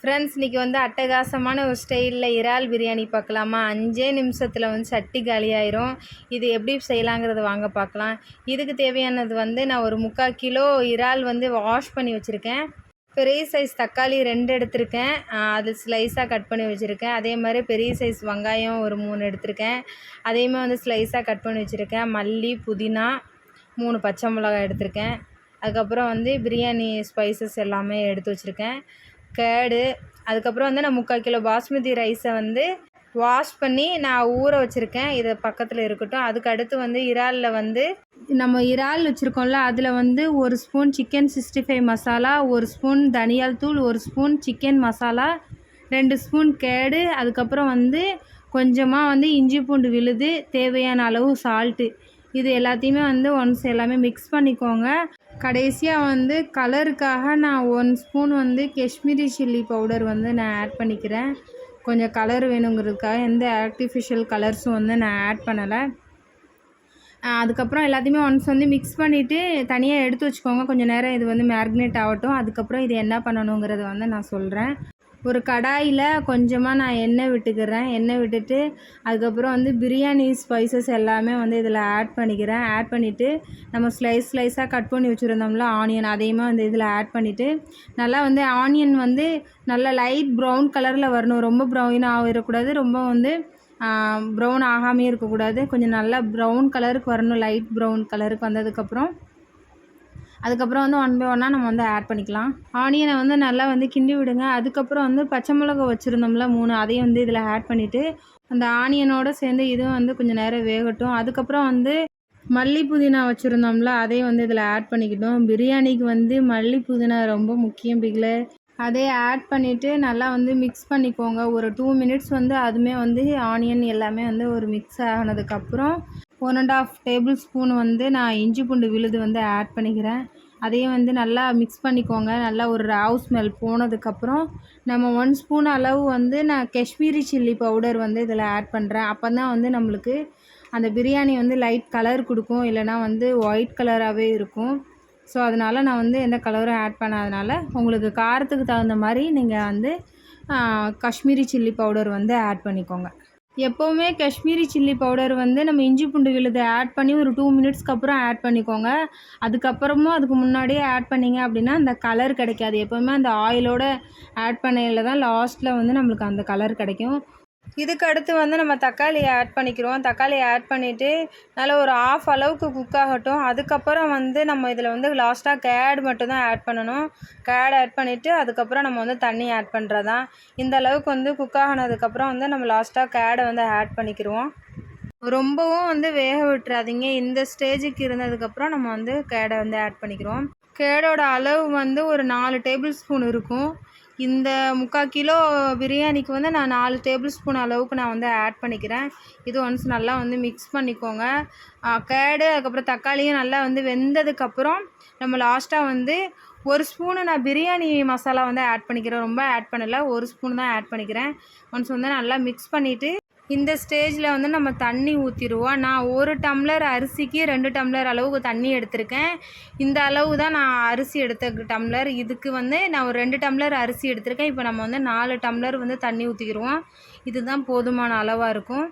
Friends இன்றைக்கி வந்து அட்டகாசமான ஒரு ஸ்டைலில் இறால் பிரியாணி பார்க்கலாமா? அஞ்சே நிமிஷத்தில் வந்து சட்டி காலியாயிரும். இது எப்படி செய்யலாங்கிறத வாங்க பார்க்கலாம். இதுக்கு தேவையானது வந்து நான் ஒரு முக்கால் கிலோ இறால் வந்து வாஷ் பண்ணி வச்சுருக்கேன். பெரிய சைஸ் தக்காளி ரெண்டு எடுத்திருக்கேன். அது ஸ்லைஸாக கட் பண்ணி வச்சுருக்கேன். அதே மாதிரி பெரிய சைஸ் வெங்காயம் ஒரு மூணு எடுத்திருக்கேன். அதையுமே வந்து ஸ்லைஸாக கட் பண்ணி வச்சுருக்கேன். மல்லி புதினா மூணு பச்சை மிளகாய் எடுத்திருக்கேன். அதுக்கப்புறம் வந்து பிரியாணி ஸ்பைசஸ் எல்லாமே எடுத்து வச்சுருக்கேன். கேடு. அதுக்கப்புறம் வந்து நான் முக்கால் கிலோ பாஸ்மதி ரைஸை வந்து வாஷ் பண்ணி நான் ஊற வச்சுருக்கேன். இது பக்கத்தில் இருக்கட்டும். அதுக்கு அடுத்து வந்து இறாலில் வந்து நம்ம இறால் வச்சுருக்கோம்ல அதில் வந்து ஒரு spoon chicken sixty five masala ஒரு ஸ்பூன் தனியால் தூள் ஒரு ஸ்பூன் சிக்கன் மசாலா ரெண்டு ஸ்பூன் கேடு. அதுக்கப்புறம் வந்து கொஞ்சமாக வந்து இஞ்சி பூண்டு விழுது தேவையான அளவு சால்ட்டு இது எல்லாத்தையுமே வந்து ஒன்ஸ் எல்லாமே மிக்ஸ் பண்ணிக்கோங்க. கடைசியாக வந்து கலருக்காக நான் ஒன் ஸ்பூன் வந்து காஷ்மீரி சில்லி பவுடர் வந்து நான் ஆட் பண்ணிக்கிறேன். கொஞ்சம் கலர் வேணுங்கிறதுக்காக எந்த ஆர்டிஃபிஷியல் கலர்ஸும் வந்து நான் ஆட் பண்ணலை. அதுக்கப்புறம் எல்லாத்தையுமே ஒன்ஸ் வந்து மிக்ஸ் பண்ணிவிட்டு தனியாக எடுத்து வச்சுக்கோங்க. கொஞ்சம் நேரம் இது வந்து மேரினேட் ஆகட்டும். அதுக்கப்புறம் இது என்ன பண்ணணுங்கிறத வந்து நான் சொல்கிறேன் ஒரு கடாயில் கொஞ்சமாக நான் எண்ணெய் விட்டுக்கிறேன். எண்ணெய் விட்டுட்டு அதுக்கப்புறம் வந்து பிரியாணி ஸ்பைசஸ் எல்லாமே வந்து இதில் ஆட் பண்ணிக்கிறேன். ஆட் பண்ணிவிட்டு நம்ம ஸ்லைஸ் ஸ்லைஸாக கட் பண்ணி வச்சுருந்தோம்ல ஆனியன் அதையுமே வந்து இதில் ஆட் பண்ணிவிட்டு நல்லா வந்து ஆனியன் வந்து நல்லா லைட் ப்ரௌன் கலரில் வரணும். ரொம்ப ப்ரௌனாக இருக்கக்கூடாது ரொம்ப வந்து ப்ரௌன் ஆகாமே இருக்கக்கூடாது. கொஞ்சம் நல்லா ப்ரௌன் கலருக்கு வரணும். லைட் ப்ரௌன் கலருக்கு வந்ததுக்கப்புறம் அதுக்கப்புறம் வந்து ஒன் பை ஒன்னாக நம்ம வந்து ஆட் பண்ணிக்கலாம். ஆனியனை வந்து நல்லா வந்து கிண்டி விடுங்க. அதுக்கப்புறம் வந்து பச்சை மிளகா வச்சுருந்தோம்ல மூணு அதையும் வந்து இதில் ஆட் பண்ணிவிட்டு அந்த ஆனியனோட சேர்ந்து இதுவும் வந்து கொஞ்சம் நேரம் வேகட்டும். அதுக்கப்புறம் வந்து மல்லி புதினா வச்சுருந்தோம்ல அதையும் வந்து இதில் ஆட் பண்ணிக்கிட்டோம். பிரியாணிக்கு வந்து மல்லி புதினா ரொம்ப முக்கியம் பிகில் அதே ஆட் பண்ணிவிட்டு நல்லா வந்து மிக்ஸ் பண்ணிக்கோங்க. ஒரு டூ மினிட்ஸ் வந்து அதுவுமே வந்து ஆனியன் எல்லாமே வந்து ஒரு மிக்ஸ் ஆனதுக்கப்புறம் one and half tablespoon வந்து நான் இஞ்சி பூண்டு விழுது வந்து ஆட் பண்ணிக்கிறேன். அதையும் வந்து நல்லா மிக்ஸ் பண்ணிக்கோங்க. நல்லா ஒரு ராவ் ஸ்மெல் போனதுக்கப்புறம் நம்ம ஒன் ஸ்பூன் அளவு வந்து நான் காஷ்மீரி சில்லி பவுடர் வந்து இதில் ஆட் பண்ணுறேன் அப்போ தான் வந்து நம்மளுக்கு அந்த பிரியாணி வந்து லைட் கலர் கொடுக்கும். இல்லைனா வந்து ஒயிட் கலராகவே இருக்கும். ஸோ அதனால் நான் வந்து எந்த கலரும் ஆட் பண்ணாதனால உங்களுக்கு காரத்துக்கு தகுந்த மாதிரி நீங்கள் வந்து காஷ்மீரி சில்லி பவுடர் வந்து ஆட் பண்ணிக்கோங்க. எப்போவுமே காஷ்மீரி சில்லி பவுடர் வந்து நம்ம இஞ்சி பூண்டு விழுதை ஆட் பண்ணி ஒரு டூ மினிட்ஸ்க்கு அப்புறம் ஆட் பண்ணிக்கோங்க. அதுக்கப்புறமும் அதுக்கு முன்னாடியே ஆட் பண்ணிங்க அப்படின்னா அந்த கலர் கிடைக்காது. எப்போவுமே அந்த ஆயிலோட ஆட் பண்ணையில் தான் லாஸ்ட்டில் வந்து நம்மளுக்கு அந்த கலர் கிடைக்கும். இதுக்கு அடுத்து வந்து நம்ம தக்காளி ஆட் பண்ணிக்கிறோம். தக்காளி ஆட் பண்ணிவிட்டு நல்லா ஒரு ஆஃப் அளவுக்கு குக் ஆகட்டும். அதுக்கப்புறம் வந்து நம்ம இதில் வந்து லாஸ்ட்டாக கேட் மட்டும் தான் ஆட் பண்ணணும். கேட் ஆட் பண்ணிவிட்டு அதுக்கப்புறம் நம்ம வந்து தண்ணி ஆட் பண்ணுறதான் இந்த அளவுக்கு வந்து குக் ஆகினதுக்கப்புறம் வந்து நம்ம லாஸ்ட்டாக கேடை வந்து ஆட் பண்ணிக்கிடுவோம் ரொம்பவும் வந்து வேக விட்டுறாதீங்க. இந்த ஸ்டேஜுக்கு இருந்ததுக்கப்புறம் நம்ம வந்து கேடை வந்து ஆட் பண்ணிக்கிறோம். கேடோட அளவு வந்து ஒரு நாலு டேபிள் ஸ்பூன் இருக்கும். இந்த முக்கால் கிலோ பிரியாணிக்கு வந்து நான் நாலு டேபிள் ஸ்பூன் அளவுக்கு நான் வந்து ஆட் பண்ணிக்கிறேன். இது ஒன்ஸ் நல்லா வந்து மிக்ஸ் பண்ணிக்கோங்க. கேடு அதுக்கப்புறம் தக்காளியும் நல்லா வந்து வெந்ததுக்கப்புறம் நம்ம லாஸ்ட்டாக வந்து ஒரு ஸ்பூனு நான் பிரியாணி மசாலா வந்து ஆட் பண்ணிக்கிறேன். ரொம்ப ஆட் பண்ணலை. ஒரு ஸ்பூன் தான் ஆட் பண்ணிக்கிறேன். ஒன்ஸ் வந்து நல்லா மிக்ஸ் பண்ணிவிட்டு இந்த ஸ்டேஜில் வந்து நம்ம தண்ணி ஊற்றிடுவோம் நான் ஒரு டம்ளர் அரிசிக்கு ரெண்டு டம்ளர் அளவுக்கு தண்ணி எடுத்திருக்கேன். இந்த அளவு தான் நான் அரிசி எடுத்த டம்ளர். இதுக்கு வந்து நான் ஒரு ரெண்டு டம்ளர் அரிசி எடுத்திருக்கேன். இப்போ நம்ம வந்து நாலு டம்ளர் வந்து தண்ணி ஊற்றிக்கிடுவோம் இதுதான் போதுமான அளவாக இருக்கும்.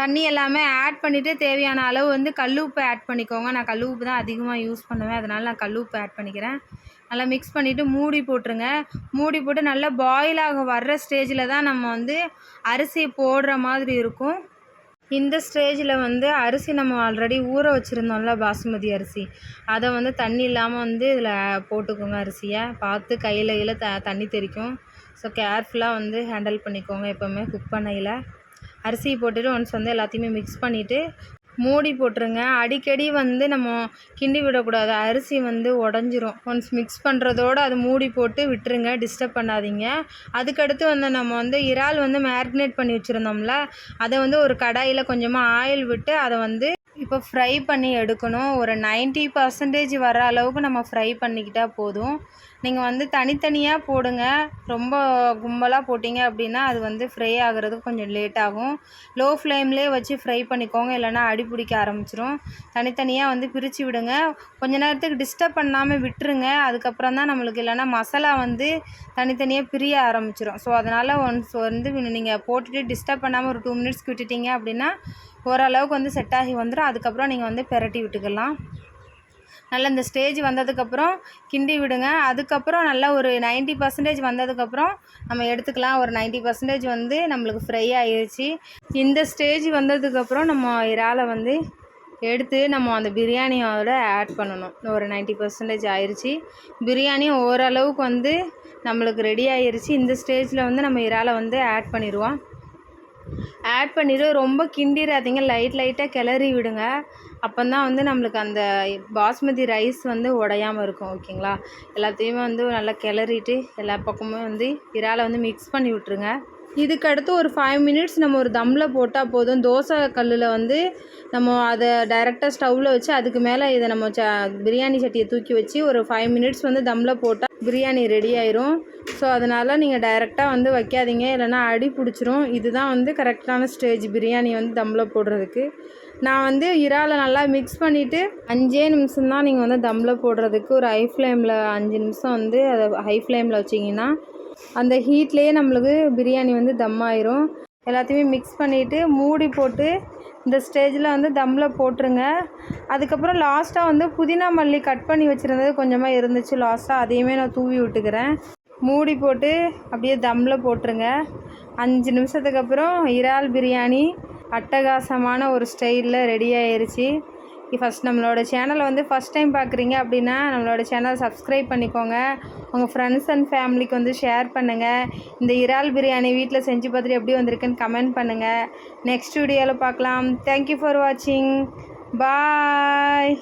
தண்ணி எல்லாமே ஆட் பண்ணிவிட்டு தேவையான அளவு வந்து கல் உப்பு ஆட் பண்ணிக்கோங்க. நான் கல் உப்பு தான் அதிகமாக யூஸ் பண்ணுவேன். அதனால் நான் கல் உப்பு ஆட் பண்ணிக்கிறேன். நல்லா மிக்ஸ் பண்ணிவிட்டு மூடி போட்டுருங்க. மூடி போட்டு நல்லா பாயில் ஆக வர்ற ஸ்டேஜில் தான் நம்ம வந்து அரிசி போடுற மாதிரி இருக்கும். இந்த ஸ்டேஜில் வந்து அரிசி நம்ம ஆல்ரெடி ஊற வச்சுருந்தோம்ல பாசுமதி அரிசி. அதை வந்து தண்ணி இல்லாமல் வந்து இதில் போட்டுக்கோங்க அரிசியை. பார்த்து கையில் கையில் த தண்ணி தெரிக்கும் ஸோ கேர்ஃபுல்லாக வந்து ஹேண்டில் பண்ணிக்கோங்க எப்போவுமே குக் பண்ணையில். அரிசியை போட்டுட்டு ஒன்ஸ் வந்து எல்லாத்தையுமே மிக்ஸ் பண்ணிவிட்டு மூடி போட்டுருங்க. அடிக்கடி வந்து நம்ம கிண்டி விடக்கூடாது. அரிசி வந்து உடஞ்சிரும். ஒன்ஸ் மிக்ஸ் பண்ணுறதோடு அது மூடி போட்டு விட்டுருங்க. டிஸ்டர்ப் பண்ணாதீங்க. அதுக்கடுத்து வந்து நம்ம வந்து இறால் வந்து மேரினேட் பண்ணி வச்சுருந்தோம்ல அதை வந்து ஒரு கடாயில் கொஞ்சமாக ஆயில் விட்டு அதை வந்து இப்போ ஃப்ரை பண்ணி எடுக்கணும். ஒரு நைன்ட்டி பர்சன்டேஜ் வர அளவுக்கு நம்ம ஃப்ரை பண்ணிக்கிட்டால் போதும். நீங்கள் வந்து தனித்தனியாக போடுங்க. ரொம்ப கும்பலாக போட்டிங்க அப்படின்னா அது வந்து ஃப்ரை ஆகிறது கொஞ்சம் லேட் ஆகும். லோ ஃப்ளேம்லேயே வச்சு ஃப்ரை பண்ணிக்கோங்க. இல்லைன்னா அடி பிடிக்க ஆரம்பிச்சிரும். தனித்தனியாக வந்து பிரித்து விடுங்க. கொஞ்ச நேரத்துக்கு டிஸ்டர்ப் பண்ணாமல் விட்டுருங்க. அதுக்கப்புறம் தான் நம்மளுக்கு இல்லைன்னா மசாலா வந்து தனித்தனியாக பிரிய ஆரம்பிச்சிரும். ஸோ அதனால் ஒன்ஸ் வந்து நீங்கள் போட்டுட்டு டிஸ்டர்ப் பண்ணாமல் ஒரு டூ மினிட்ஸ்க்கு விட்டுட்டீங்க அப்படின்னா ஓரளவுக்கு வந்து செட் ஆகி வந்துடும் அதுக்கப்புறம் நீங்கள் வந்து பெரட்டி விட்டுக்கலாம். நல்லா இந்த ஸ்டேஜ் வந்ததுக்கப்புறம் கிண்டி விடுங்க. அதுக்கப்புறம் நல்லா ஒரு 90% பர்சன்டேஜ் வந்ததுக்கப்புறம் நம்ம எடுத்துக்கலாம். ஒரு 90% பர்சன்டேஜ் வந்து நம்மளுக்கு ஃப்ரை ஆயிடுச்சு இந்த ஸ்டேஜ் வந்ததுக்கப்புறம் நம்ம இறாலை வந்து எடுத்து நம்ம அந்த பிரியாணியோட ஆட் பண்ணணும். ஒரு 90% பர்சன்டேஜ் ஆயிடுச்சு பிரியாணி ஓரளவுக்கு வந்து நம்மளுக்கு ரெடி ஆயிடுச்சு இந்த ஸ்டேஜில் வந்து நம்ம இறாலை வந்து ஆட் பண்ணிடுவோம். ஆட் பண்ணிவிட்டு ரொம்ப கிண்டிடாதீங்க லைட் லைட்டாக கிளறி விடுங்க. அப்போ தான் வந்து நம்மளுக்கு அந்த பாஸ்மதி ரைஸ் வந்து உடையாமல் இருக்கும் ஓகேங்களா? எல்லாத்தையுமே வந்து நல்லா கிளறிட்டு எல்லா பக்கமும் வந்து இறாலை வந்து மிக்ஸ் பண்ணி விட்ருங்க இதுக்கு அடுத்து ஒரு ஃபைவ் மினிட்ஸ் நம்ம ஒரு தம்மில் போட்டால் போதும். தோசை கல்லில் வந்து நம்ம அதை டைரெக்டாக ஸ்டவ்வில் வச்சு அதுக்கு மேலே இதை நம்ம ச பிரியாணி சட்டியை தூக்கி வச்சு ஒரு ஃபைவ் மினிட்ஸ் வந்து தம்மில் போட்டால் பிரியாணி ரெடி ஆயிரும். ஸோ அதனால் நீங்கள் டைரெக்டாக வந்து வைக்காதீங்க. இல்லைன்னா அடி பிடிச்சிரும். இதுதான் வந்து கரெக்டான ஸ்டேஜ் பிரியாணி வந்து தம்மில் போடுறதுக்கு. நான் வந்து இறாலை நல்லா மிக்ஸ் பண்ணிவிட்டு அஞ்சே நிமிஷம் தான் நீங்கள் வந்து தம்மில் போடுறதுக்கு ஒரு ஹை ஃப்ளேமில் அஞ்சு நிமிஷம் வந்து அதை ஹை ஃப்ளேமில் வச்சிங்கன்னா அந்த ஹீட்லேயே நம்மளுக்கு பிரியாணி வந்து தம் ஆயிரும். எல்லாத்தையுமே மிக்ஸ் பண்ணிவிட்டு மூடி போட்டு இந்த ஸ்டேஜில் வந்து தம்மில் போட்டுருங்க. அதுக்கப்புறம் லாஸ்ட்டாக வந்து புதினா மல்லி கட் பண்ணி வச்சுருந்தது கொஞ்சமாக இருந்துச்சு. லாஸ்ட்டாக அதையுமே நான் தூவி விட்டுக்கிறேன். மூடி போட்டு அப்படியே தம்மில் போட்டுருங்க. அஞ்சு நிமிஷத்துக்கு அப்புறம் இறால் பிரியாணி அட்டகாசமான ஒரு ஸ்டைலில் ரெடி ஆயிடுச்சு ஃபஸ்ட் நம்மளோட சேனலை வந்து ஃபஸ்ட் டைம் பார்க்குறீங்க அப்படின்னா நம்மளோட சேனல் சப்ஸ்கிரைப் பண்ணிக்கோங்க. உங்கள் ஃப்ரெண்ட்ஸ் அண்ட் ஃபேமிலிக்கு வந்து ஷேர் பண்ணுங்கள் இந்த இறால் பிரியாணி வீட்டில் செஞ்சு பார்த்துட்டு எப்படி வந்திருக்குன்னு கமெண்ட் பண்ணுங்கள் நெக்ஸ்ட் வீடியோவில் பார்க்கலாம். தேங்க்யூ ஃபார் வாட்சிங் பாய்